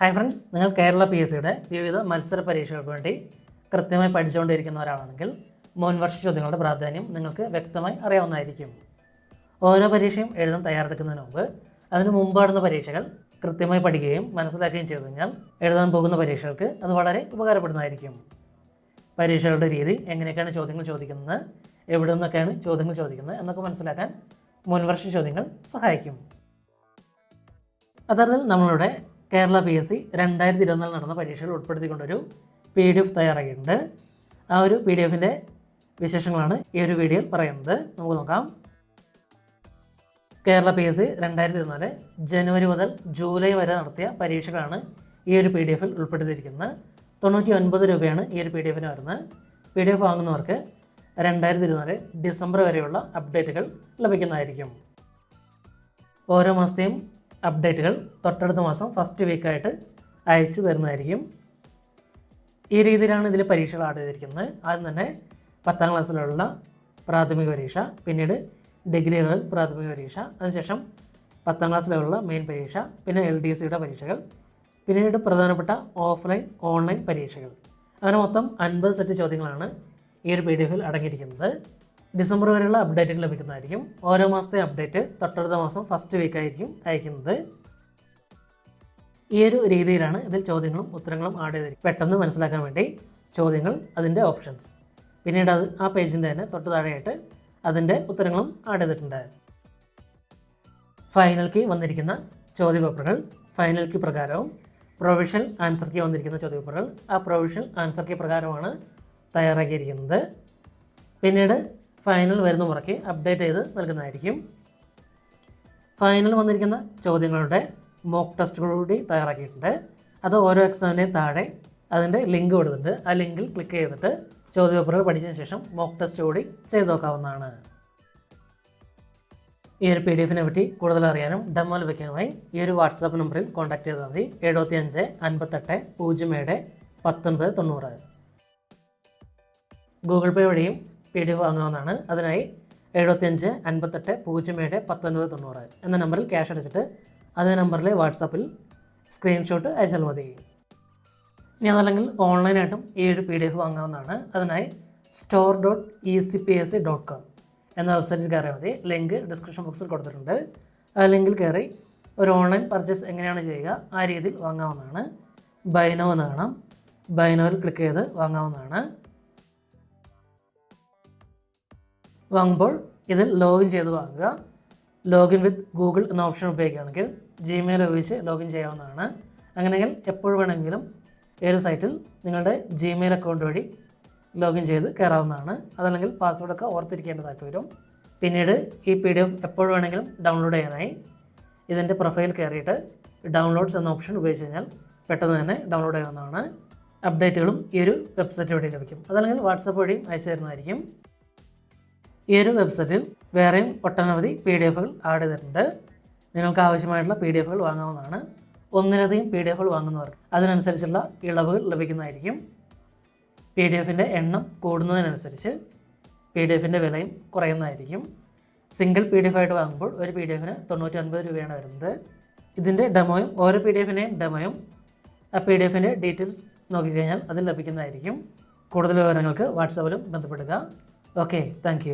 Hi friends നിങ്ങൾ Kerala P S സിയുടെ വിവിധ മത്സര പരീക്ഷകൾക്ക് വേണ്ടി കൃത്യമായി പഠിച്ചുകൊണ്ടിരിക്കുന്ന ഒരാളാണെങ്കിൽ മുൻവർഷ ചോദ്യങ്ങളുടെ പ്രാധാന്യം നിങ്ങൾക്ക് വ്യക്തമായി അറിയാവുന്നതായിരിക്കും. ഓരോ പരീക്ഷയും എഴുതാൻ തയ്യാറെടുക്കുന്നതിന് മുമ്പ് അതിന് മുമ്പ് നടന്ന പരീക്ഷകൾ കൃത്യമായി പഠിക്കുകയും മനസ്സിലാക്കുകയും ചെയ്തു കഴിഞ്ഞാൽ എഴുതാൻ പോകുന്ന പരീക്ഷകൾക്ക് അത് വളരെ ഉപകാരപ്പെടുന്നതായിരിക്കും. പരീക്ഷകളുടെ രീതി എങ്ങനെയൊക്കെയാണ് ചോദ്യങ്ങൾ ചോദിക്കുന്നത് എവിടെ നിന്നൊക്കെയാണ് ചോദ്യങ്ങൾ ചോദിക്കുന്നത് എന്നൊക്കെ മനസ്സിലാക്കാൻ മുൻവർഷ ചോദ്യങ്ങൾ സഹായിക്കും. അത്തരത്തിൽ നമ്മളുടെ കേരള പി എസ് സി രണ്ടായിരത്തി ഇരുപത്തിനാല് നടന്ന പരീക്ഷകൾ ഉൾപ്പെടുത്തിക്കൊണ്ടൊരു പി ഡി എഫ് തയ്യാറാക്കിയിട്ടുണ്ട് ആ ഒരു പി ഡി എഫിന്റെ വിശേഷങ്ങളാണ് ഈ ഒരു വീഡിയോയിൽ പറയുന്നത്. നമുക്ക് നോക്കാം. കേരള പി എസ് സി രണ്ടായിരത്തി ഇരുപത്തിനാല് ജനുവരി മുതൽ ജൂലൈ വരെ നടത്തിയ പരീക്ഷകളാണ് ഈ ഒരു പി ഡി എഫിൽ ഉൾപ്പെടുത്തിയിരിക്കുന്നത്. തൊണ്ണൂറ്റി ഒൻപത് രൂപയാണ് ഈ ഒരു പി ഡി എഫിന് വരുന്നത്. പി ഡി എഫ് വാങ്ങുന്നവർക്ക് രണ്ടായിരത്തി ഇരുപത്തിനാല് ഡിസംബർ വരെയുള്ള അപ്ഡേറ്റുകൾ ലഭിക്കുന്നതായിരിക്കും. ഓരോ മാസത്തെയും അപ്ഡേറ്റുകൾ തൊട്ടടുത്ത മാസം ഫസ്റ്റ് വീക്കായിട്ട് അയച്ചു തരുന്നതായിരിക്കും. ഈ രീതിയിലാണ് ഇതിൽ പരീക്ഷകൾ ആഡ് ചെയ്തിരിക്കുന്നത്. ആദ്യം തന്നെ പത്താം ക്ലാസ്സിലുള്ള പ്രാഥമിക പരീക്ഷ പിന്നീട് ഡിഗ്രി ലെവൽ പ്രാഥമിക പരീക്ഷ അതിനുശേഷം പത്താം ക്ലാസ് ലെവലുള്ള മെയിൻ പരീക്ഷ പിന്നെ എൽ ഡി സിയുടെ പരീക്ഷകൾ പിന്നീട് പ്രധാനപ്പെട്ട ഓഫ്ലൈൻ ഓൺലൈൻ പരീക്ഷകൾ. അങ്ങനെ മൊത്തം അൻപത് സെറ്റ് ചോദ്യങ്ങളാണ് ഈ ഒരു പി ഡി എഫിൽ അടങ്ങിയിരിക്കുന്നത്. ഡിസംബർ വരെയുള്ള അപ്ഡേറ്റുകൾ ലഭിക്കുന്നതായിരിക്കും. ഓരോ മാസത്തെ അപ്ഡേറ്റ് തൊട്ടടുത്ത മാസം ഫസ്റ്റ് വീക്ക് ആയിരിക്കും അയക്കുന്നത്. ഈ ഒരു രീതിയിലാണ് ഇതിൽ ചോദ്യങ്ങളും ഉത്തരങ്ങളും ആഡ് ചെയ്തിരിക്കും പെട്ടെന്ന് മനസ്സിലാക്കാൻ വേണ്ടി ചോദ്യങ്ങൾ അതിന്റെ ഓപ്ഷൻസ് പിന്നീട് അത് ആ പേജിന്റെ തന്നെ തൊട്ട് താഴെയായിട്ട് അതിന്റെ ഉത്തരങ്ങളും ആഡ് ചെയ്തിട്ടുണ്ട്. ഫൈനൽ കീ വന്നിരിക്കുന്ന ചോദ്യപേപ്പറുകൾ ഫൈനൽ കീ പ്രകാരവും പ്രൊവിഷണൽ ആൻസർ കീ വന്നിരിക്കുന്ന ചോദ്യപേപ്പറുകൾ ആ പ്രൊവിഷണൽ ആൻസർ കീ പ്രകാരമാണ് തയ്യാറാക്കിയിരിക്കുന്നത്. പിന്നീട് ഫൈനൽ വരുന്ന മുറയ്ക്ക് അപ്ഡേറ്റ് ചെയ്ത് നൽകുന്നതായിരിക്കും. ഫൈനൽ വന്നിരിക്കുന്ന ചോദ്യങ്ങളുടെ മോക്ക് ടെസ്റ്റുകളോടി തയ്യാറാക്കിയിട്ടുണ്ട്. അത് ഓരോ എക്സാമിനെയും താഴെ അതിന്റെ ലിങ്ക് കൊടുത്തിട്ടുണ്ട്. ആ ലിങ്കിൽ ക്ലിക്ക് ചെയ്തിട്ട് ചോദ്യപേപ്പറുകൾ പഠിച്ചതിന് ശേഷം മോക്ക് ടെസ്റ്റ് കൂടി ചെയ്തു നോക്കാവുന്നതാണ്. ഈ ഒരു പി ഡി എഫിനെ പറ്റി കൂടുതൽ അറിയാനും ഡെമോ ലഭിക്കാനുമായി ഈ ഒരു വാട്സാപ്പ് നമ്പറിൽ കോൺടാക്ട് ചെയ്താൽ മതി. എഴുപത്തി അഞ്ച് അൻപത്തെട്ട് പൂജ്യം ഏഴ് പത്തൊൻപത് തൊണ്ണൂറ്. ഗൂഗിൾ പേ വഴിയും പി ഡി എഫ് വാങ്ങാവുന്നതാണ് അതിനായി എഴുപത്തിയഞ്ച് അൻപത്തെട്ട് പൂജ്യം ഏഴ് പത്തൊൻപത് തൊണ്ണൂറ് എന്ന നമ്പറിൽ ക്യാഷ് അടച്ചിട്ട് അതേ നമ്പറിൽ വാട്സാപ്പിൽ സ്ക്രീൻഷോട്ട് അയച്ചാൽ മതി. ഇനി അതല്ലെങ്കിൽ ഓൺലൈനായിട്ടും ഈ ഒരു പി ഡി എഫ് വാങ്ങാവുന്നതാണ്. അതിനായി store dot E C P S C dot com എന്ന വെബ്സൈറ്റിൽ കയറിയാൽ മതി. ലിങ്ക് ഡിസ്ക്രിപ്ഷൻ ബോക്സിൽ കൊടുത്തിട്ടുണ്ട്. ആ ലിങ്കിൽ കയറി ഒരു ഓൺലൈൻ പർച്ചേസ് എങ്ങനെയാണ് ചെയ്യുക ആ രീതിയിൽ വാങ്ങാവുന്നതാണ്. ബൈനോ എന്ന് കാണാം. ബൈനോയിൽ ക്ലിക്ക് ചെയ്ത് വാങ്ങാവുന്നതാണ്. വാങ്ങുമ്പോൾ ഇതിൽ ലോഗിൻ ചെയ്ത് വാങ്ങുക. ലോഗിൻ വിത്ത് ഗൂഗിൾ എന്ന ഓപ്ഷൻ ഉപയോഗിക്കുകയാണെങ്കിൽ ജിമെയിൽ ഉപയോഗിച്ച് ലോഗിൻ ചെയ്യാവുന്നതാണ്. അങ്ങനെയെങ്കിൽ എപ്പോൾ വേണമെങ്കിലും ഏത് സൈറ്റിൽ നിങ്ങളുടെ ജിമെയിൽ അക്കൗണ്ട് വഴി ലോഗിൻ ചെയ്ത് കയറാവുന്നതാണ്. അതല്ലെങ്കിൽ പാസ്വേഡൊക്കെ ഓർത്തിരിക്കേണ്ടതായിട്ട് വരും. പിന്നീട് ഈ പി ഡി എഫ് എപ്പോൾ വേണമെങ്കിലും ഡൗൺലോഡ് ചെയ്യാനായി ഇതിന്റെ പ്രൊഫൈൽ കയറിയിട്ട് ഡൗൺലോഡ്സ് എന്ന ഓപ്ഷൻ ഉപയോഗിച്ച് കഴിഞ്ഞാൽ പെട്ടെന്ന് തന്നെ ഡൗൺലോഡ് ചെയ്യാവുന്നതാണ്. അപ്ഡേറ്റുകളും ഈ ഒരു വെബ്സൈറ്റ് വഴി ലഭിക്കും. അതല്ലെങ്കിൽ വാട്സപ്പ് വഴിയും അയച്ചു തരുന്നതായിരിക്കും. ഈ ഒരു വെബ്സൈറ്റിൽ വേറെയും ഒട്ടനവധി പി ഡി എഫുകൾ ആഡ് ചെയ്തിട്ടുണ്ട്. നിങ്ങൾക്ക് ആവശ്യമായിട്ടുള്ള പി ഡി എഫുകൾ വാങ്ങാവുന്നതാണ്. ഒന്നിലധികം പി ഡി എഫുകൾ വാങ്ങുന്നവർക്ക് അതിനനുസരിച്ചുള്ള ഇളവുകൾ ലഭിക്കുന്നതായിരിക്കും. പി ഡി എഫിന്റെ എണ്ണം കൂടുന്നതിനനുസരിച്ച് പി ഡി എഫിന്റെ വിലയും കുറയുന്നതായിരിക്കും. സിംഗിൾ പി ഡി എഫ് ആയിട്ട് വാങ്ങുമ്പോൾ ഒരു പി ഡി എഫിന് തൊണ്ണൂറ്റി ഒൻപത് രൂപയാണ് വരുന്നത്. ഇതിന്റെ ഡെമോയും ഓരോ പി ഡി എഫിന്റെയും ഡെമോയും ആ പി ഡി എഫിന്റെ ഡീറ്റെയിൽസ് നോക്കിക്കഴിഞ്ഞാൽ അതിൽ ലഭിക്കുന്നതായിരിക്കും. കൂടുതൽ വിവരങ്ങൾക്ക് വാട്സാപ്പിലും ബന്ധപ്പെടുക. Okay thank